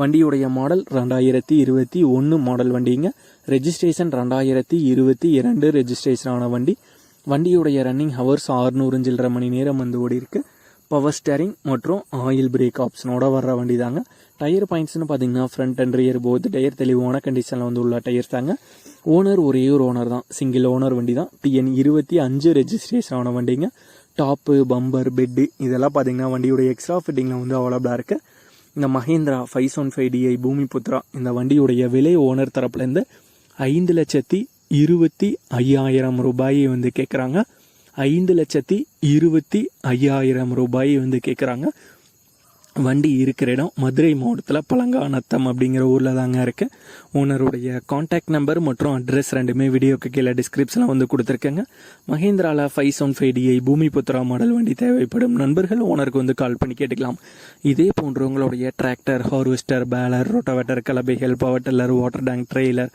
வண்டியுடைய மாடல் ரெண்டாயிரத்தி இருபத்தி ஒன்று மாடல் வண்டிங்க. ரெஜிஸ்ட்ரேஷன் ரெண்டாயிரத்தி இருபத்தி இரண்டு ரெஜிஸ்ட்ரேஷன் ஆன வண்டி. வண்டியுடைய ரன்னிங் ஹவர்ஸ் ஆறுநூறு சில்லற மணி நேரம் வந்து ஓடி இருக்கு. பவர் ஸ்டேரிங் மற்றும் ஆயில் பிரேக் ஆப்ஷனோட வர்ற வண்டி தாங்க டயர் பாயிண்ட்ஸ்னு பார்த்தீங்கன்னா front and rear both tyre தெளிவான கண்டிஷனில் வந்து உள்ள டயர் தாங்க. ஓனர் ஒரே ஒரு ஓனர் தான். சிங்கிள் ஓனர் வண்டி தான் டிஎன் இருபத்தி அஞ்சு ரெஜிஸ்ட்ரேஷன் ஆன வண்டிங்க. டாப்பு பம்பர் பெட்டு இதெல்லாம் பார்த்தீங்கன்னா வண்டியோட எக்ஸ்ட்ரா ஃபிட்டிங்கில் வந்து அவைலபிளாக இருக்குது இந்த Mahindra five one five DI Bhoomi Putra இந்த வண்டியுடைய விலை ஓனர் தரப்புலேருந்து ஐந்து லட்சத்தி இருபத்தி ஐயாயிரம் ரூபாயை வந்து கேட்குறாங்க ஐந்து லட்சத்தி இருபத்தி ஐயாயிரம் ரூபாயை வந்து கேட்குறாங்க வண்டி இருக்கிற இடம் மதுரை மாவட்டத்தில் பழங்காநத்தம் அப்படிங்கிற ஊரில் தாங்க இருக்கேன் ஓனருடைய காண்டாக்ட் நம்பர் மற்றும் அட்ரஸ் ரெண்டுமே வீடியோக்கு கீழே டிஸ்கிரிப்ஷனில் வந்து கொடுத்துருக்கேங்க. மஹேந்திராவில் five seven five DI Bhoomi Putra model வண்டி தேவைப்படும் நண்பர்கள் ஓனருக்கு வந்து கால் பண்ணி கேட்டுக்கலாம். இதே போன்று உங்களுடைய tractor harvester baler rotavator கலபைகள் power tiller water tank trailer